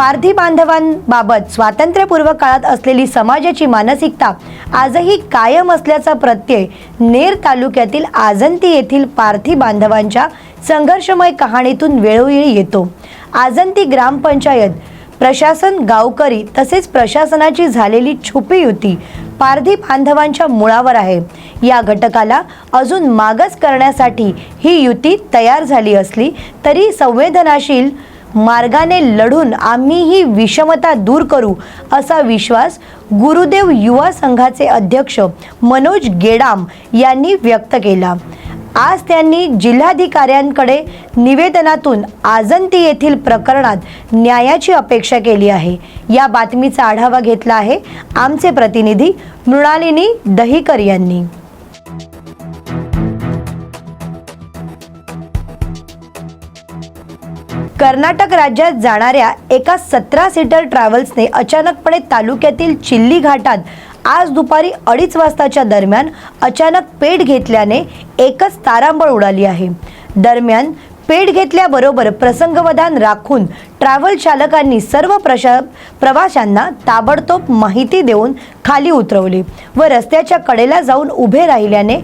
पारधी बांधवांबाबत स्वातंत्र्यपूर्व काळात असलेली समाजाची मानसिकता आजही कायम असल्याचा प्रत्यय नेर तालुक्यातील आजंती येथील पारधी बांधवांच्या संघर्षमय कहाणीतून वेळोवेळी येतो. आजंती ग्रामपंचायत प्रशासन गावकरी तसेच प्रशासनाची झालेली छुपी युती पारधी बांधवांच्या मुळावर आहे. या घटकाला अजून मागच करण्यासाठी ही युती तयार झाली असली तरी संवेदनाशील मार्गाने लढून आम्ही ही विषमता दूर करू असा विश्वास गुरुदेव युवा संघाचे अध्यक्ष मनोज गेडाम यांनी व्यक्त केला. आज त्यांनी जिल्हाधिकाऱ्यांकडे निवेदनातून आजंती येथील प्रकरणात न्यायाची अपेक्षा केली आहे. या बातमीचा आढावा घेतला आहे आमचे प्रतिनिधी मृणालिनी दहिकर यांनी. कर्नाटक राज्यात जाणाऱ्या एका सतरा सीटर ट्रॅव्हल्सने अचानकपणे तालुक्यातील चिल्ली घाटात आज दुपारी अडीच वाजताच्या दरम्यान अचानक पेट घेतल्याने एकच तारांबळ उडाली आहे. दरम्यान पेट घेतल्याबरोबर प्रसंगवधान राखून ट्रॅव्हल चालकांनी सर्व प्रशा प्रवाशांना ताबडतोब माहिती देऊन खाली उतरवली व रस्त्याच्या कडेला जाऊन उभे राहिल्याने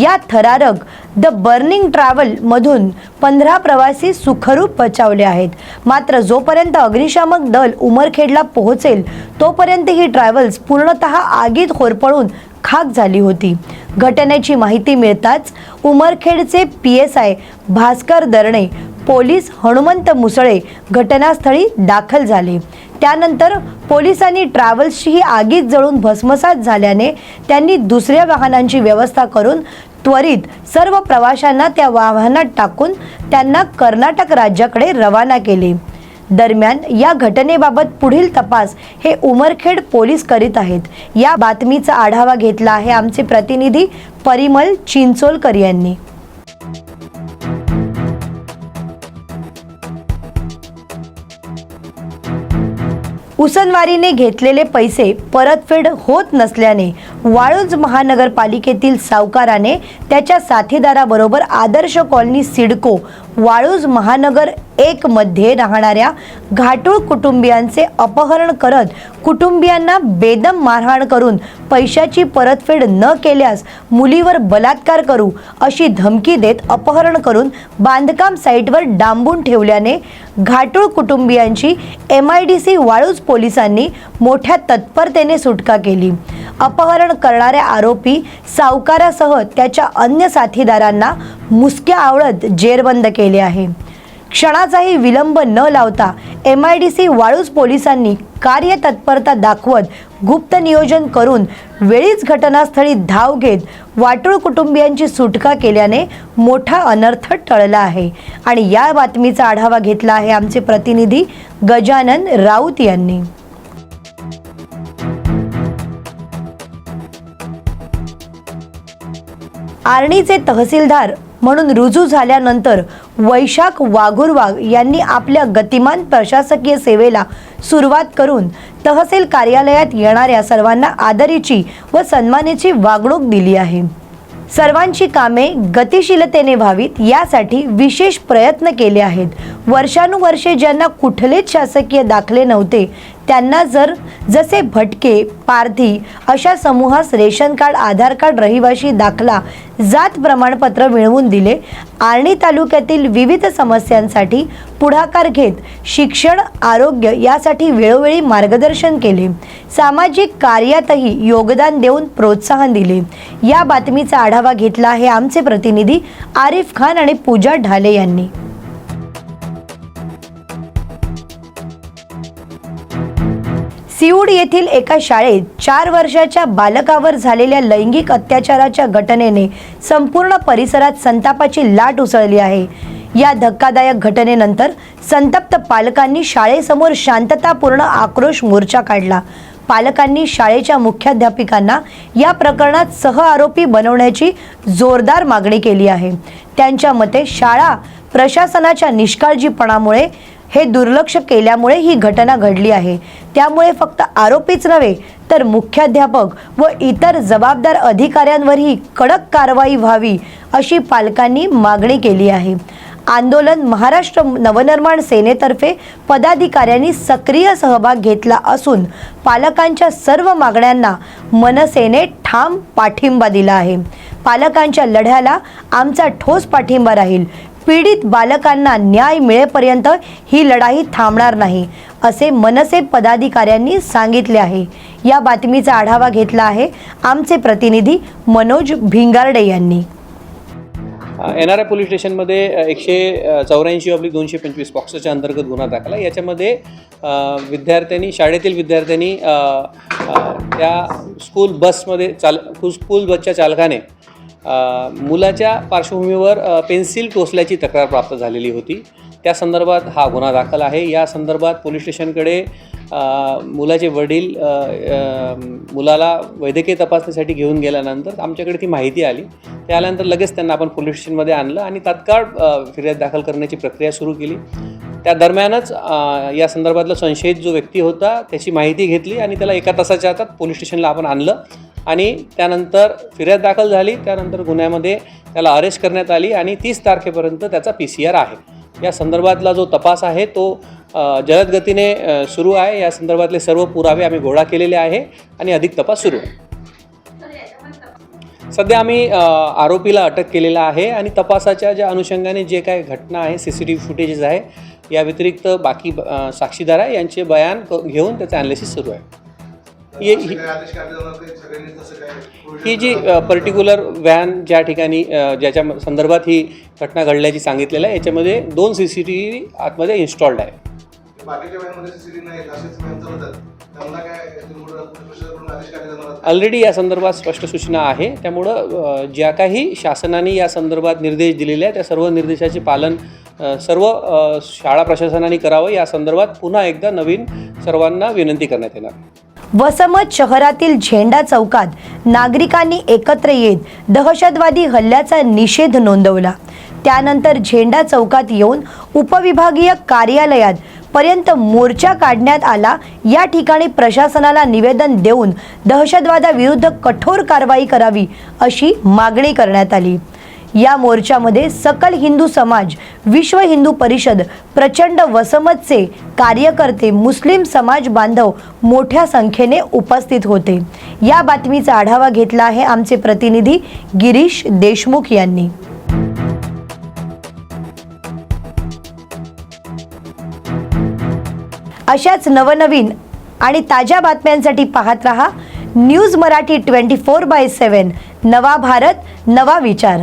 या थरारक द बर्निंग ट्रॅव्हलमधून पंधरा प्रवासी सुखरूप बचावले आहेत. मात्र जोपर्यंत अग्निशामक दल उमरखेडला पोहोचेल तोपर्यंत ही ट्रॅव्हल्स पूर्णतः आगीत होरपळून खाक झाली होती. घटनेची माहिती मिळताच उमरखेडचे P S I Bhaskar Darne police Hanumant Musale घटनास्थळी दाखल झाले. त्यानंतर पोलिसांनी ट्रॅव्हल्सची आगीत जळून भस्मसात झाल्याने त्यांनी दुसऱ्या वाहनांची व्यवस्था करून त्वरित सर्व प्रवाशांना त्या वाहनात टाकून त्यांना कर्नाटक राज्याकडे रवाना केले. दरम्यान या घटनेबाबत पुढील तपास हे उमरखेड पोलीस करीत आहेत. या बातमीचा आढावा घेतला आहे आमचे प्रतिनिधी परिमल चिंचोलकर यांनी. उसनवारीने घेतलेले पैसे परतफेड होत नसल्याने वाळूज महानगरपालिकेतील सावकाराने त्याच्या साथीदाराबरोबर आदर्श कॉलनी सिडको वाळूज महानगर एक मध्ये राहणाऱ्या घाटूळ कुटुंबियांचे अपहरण करत कुटुंबियांना बेदम मारहाण करून पैशाची परतफेड न केल्यास मुलीवर बलात्कार करू अशी धमकी देत अपहरण करून बांधकाम साईटवर डांबून ठेवल्याने घाटूळ कुटुंबियांची M I D C Waluj पोलिसांनी मोठ्या तत्परतेने सुटका केली. अपहरण करणाऱ्या आरोपी सावकारासह त्याच्या अन्य साथीदारांना मुसक्या आवळत जेरबंद केले आहे. क्षणाचाही विलंब न लावता M I D C Waluj पोलिसांनी कार्यतत्परता दाखवत गुप्त नियोजन करून वेळीच घटनास्थळी धाव घेत वाटूळ कुटुंबियांची सुटका केल्याने मोठा अनर्थ टळला आहे. आणि या बातमीचा आढावा घेतला आहे आमचे प्रतिनिधी गजानन राऊत यांनी. आर्णीचे तहसीलदार म्हणून रुजू झाल्यानंतर वैशाख वाघुरवाग यांनी आपल्या गतिमान प्रशासकीय सेवेला सुरुवात करून तहसील कार्यालयात येणाऱ्या सर्वांना आदरीची व सन्मानाची वागणूक दिली आहे. सर्वांची कामे गतिशीलतेने व्हावीत यासाठी विशेष प्रयत्न केले आहेत. वर्षानुवर्षे ज्यांना कुठलेच शासकीय दाखले नव्हते त्यांना जर जसे भटके पारधी अशा समूहास रेशन कार्ड आधार कार्ड रहिवाशी दाखला जात प्रमाणपत्र मिळवून दिले आर्णी तालुक्यातील विविध समस्यांसाठी पुढाकार घेत शिक्षण आरोग्य यासाठी वेळोवेळी मार्गदर्शन केले. सामाजिक कार्यातही योगदान देऊन प्रोत्साहन दिले. या बातमीचा आढावा घेतला आहे आमचे प्रतिनिधी आरिफ खान आणि पूजा ढाले यांनी. सिऊड येथील एका शाळेत चार वर्षाच्या बालकावर झालेल्या लैंगिक अत्याचाराच्या घटनेने संपूर्ण परिसरात संतापाची लाट उसळली आहे. या धक्कादायक घटनेनंतर संतप्त पालकांनी शाळेसमोर शांततापूर्ण आक्रोश मोर्चा काढला. पालकांनी शाळेच्या मुख्याध्यापिकांना या प्रकरणात सह आरोपी बनवण्याची जोरदार मागणी केली आहे. त्यांच्या मते शाळा प्रशासनाच्या निष्काळजीपणामुळे हे दुर्लक्ष केल्यामुळे ही घटना घडली आहे. त्यामुळे फक्त आरोपीच नव्हे तर मुख्याध्यापक व इतर जबाबदार अधिकाऱ्यांवरही कडक कारवाई व्हावी अशी पालकांनी मागणी केली आहे. आंदोलन महाराष्ट्र नवनिर्माण सेनेतर्फे पदाधिकाऱ्यांनी सक्रिय सहभाग घेतला असून पालकांच्या सर्व मागण्यांना मनसेने ठाम पाठिंबा दिला आहे. पालकांच्या लढ्याला आमचा ठोस पाठिंबा राहील. पीडित बालकांना न्याय मिळेपर्यंत ही लढाई थांबणार नाही असे मनसे पदाधिकाऱ्यांनी सांगितले आहे. या बातमीचा आढावा घेतला आहे आमचे प्रतिनिधी मनोज भिंगारडे यांनी. एन आर आय पोलीस स्टेशनमध्ये एकशे चौऱ्याऐंशी ऑब्लिक दोनशे पंचवीस पॉक्सोच्या अंतर्गत गुन्हा दाखला याच्यामध्ये विद्यार्थ्यांनी शाळेतील विद्यार्थ्यांनी त्या स्कूल बसमध्ये चाल स्कूल बसच्या चालकाने मुलाच्या पार्श्वभूमीवर पेन्सिल टोचल्याची तक्रार प्राप्त झालेली होती. त्या संदर्भात हा गुन्हा दाखल आहे. या संदर्भात पोलीस स्टेशनकडे मुलाचे वडील मुलाला वैद्यकीय तपासणीसाठी घेऊन गेल्यानंतर आमच्याकडे ती माहिती आली. ते आल्यानंतर लगेच त्यांना आपण पोलीस स्टेशनमध्ये आणलं आणि तात्काळ फिर्याद दाखल करण्याची प्रक्रिया सुरू केली. त्या दरम्यानच या संदर्भातला संशयित जो व्यक्ती होता त्याची माहिती घेतली आणि त्याला एका तासाच्या आतात पोलीस स्टेशनला आपण आणलं. आणि त्यानंतर फिर्याद दाखल झाली त्यानंतर गुन्ह्यामध्ये त्याला अरेस्ट करण्यात आली आणि तीस तारखेपर्यंत त्याचा पी सी आर आहे. या संदर्भातला जो तपास आहे तो जलद गतीने सुरू आहे. या संदर्भातले सर्व पुरावे आम्ही गोळा केलेले आहे आणि अधिक तपास सुरू आहे. सध्या आम्ही आरोपीला अटक केलेला आहे आणि तपासाच्या ज्या अनुषंगाने जे काही घटना आहे C C T V footages आहे या व्यतिरिक्त बाकी साक्षीदार आहे यांचे बयान घेऊन त्याचं ॲनालिसिस सुरू आहे. ही- काय ही जी पर्टिक्युलर व्हॅन ज्या ठिकाणी ज्याच्या संदर्भात ही घटना घडल्याची सांगितलेलं आहे याच्यामध्ये दोन सी सी टी व्ही आतमध्ये इन्स्टॉल्ड आहे? ऑलरेडी या संदर्भात स्पष्ट सूचना आहे. त्यामुळं ज्या काही शासनाने या संदर्भात निर्देश दिलेले आहेत त्या सर्व निर्देशाचे पालन सर्व शाळा प्रशासनाने करावं. या संदर्भात पुन्हा एकदा नवीन सर्वांना विनंती करण्यात येणार. वसमत शहरातील झेंडा चौकात नागरिकांनी एकत्र येत दहशतवादी हल्ल्याचा निषेध नोंदवला. त्यानंतर झेंडा चौकात येऊन उपविभागीय कार्यालयात पर्यंत मोर्चा काढण्यात आला. या ठिकाणी प्रशासनाला निवेदन देऊन दहशतवादाविरुद्ध कठोर कारवाई करावी अशी मागणी करण्यात आली. या मोर्चामध्ये सकल हिंदू समाज विश्व हिंदू परिषद प्रचंड वसमतचे कार्यकर्ते मुस्लिम समाज बांधव मोठ्या संख्येने उपस्थित होते. या बातमीचा आढावा घेतला आहे आमचे प्रतिनिधी गिरीश देशमुख यांनी. अशाच नवनवीन आणि ताज्या बातम्यांसाठी पाहत रहा news Marathi twenty four by seven. नवा भारत नवा विचार.